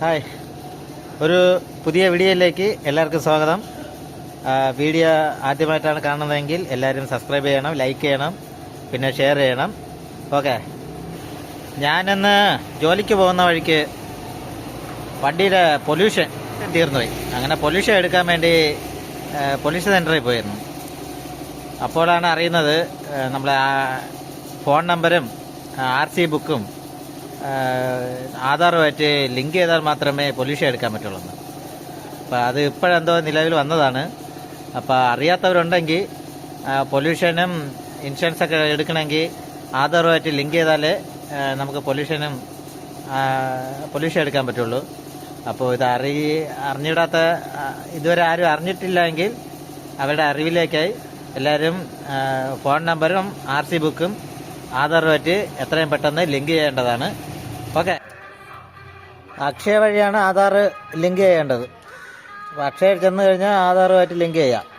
Hi. ഒരു പുതിയ വീഡിയോയിലേക്ക് എല്ലാവർക്കും സ്വാഗതം. വീഡിയോ ആദ്യമായിട്ടാണ് കാണുന്നതെങ്കിൽ എല്ലാവരും സബ്സ്ക്രൈബ് ചെയ്യണം ലൈക്ക് ചെയ്യണം പിന്നെ ഷെയർ ചെയ്യണം. ഓക്കെ ഞാനിന്ന് ജോലിക്ക് പോകുന്ന വഴിക്ക് വണ്ടിയുടെ പൊല്യൂഷൻ തീർന്നുപോയി അങ്ങനെ പൊല്യൂഷൻ എടുക്കാൻ വേണ്ടി പൊല്യൂഷൻ സെന്ററിൽ പോയിരുന്നു. അപ്പോഴാണ് അറിയുന്നത് നമ്മളെ ഫോൺ നമ്പരും ആർ സി ബുക്കും ആധാറുമായിട്ട് ലിങ്ക് ചെയ്താൽ മാത്രമേ പൊല്യൂഷൻ എടുക്കാൻ പറ്റുള്ളൂ. അപ്പോൾ അത് ഇപ്പോഴെന്തോ നിലവിൽ വന്നതാണ്. അപ്പോൾ അറിയാത്തവരുണ്ടെങ്കിൽ പൊല്യൂഷനും ഇൻഷുറൻസ് ഒക്കെ എടുക്കണമെങ്കിൽ ആധാറുമായിട്ട് ലിങ്ക് ചെയ്താലേ നമുക്ക് പൊല്യൂഷനും പൊല്യൂഷൻ എടുക്കാൻ പറ്റുള്ളൂ. അപ്പോൾ ഇത് അറി അറിഞ്ഞിടാത്ത ഇതുവരെ ആരും അറിഞ്ഞിട്ടില്ലെങ്കിൽ അവരുടെ അറിവിലേക്കായി എല്ലാവരും ഫോൺ നമ്പറും ആർ സി ബുക്കും ആധാറുമായിട്ട് എത്രയും പെട്ടെന്ന് ലിങ്ക് ചെയ്യേണ്ടതാണ്. ഓക്കെ. അക്ഷയ വഴിയാണ് ആധാർ ലിങ്ക് ചെയ്യേണ്ടത്. അക്ഷയ ചെന്ന് കഴിഞ്ഞാൽ ആധാറുമായിട്ട് ലിങ്ക് ചെയ്യാം.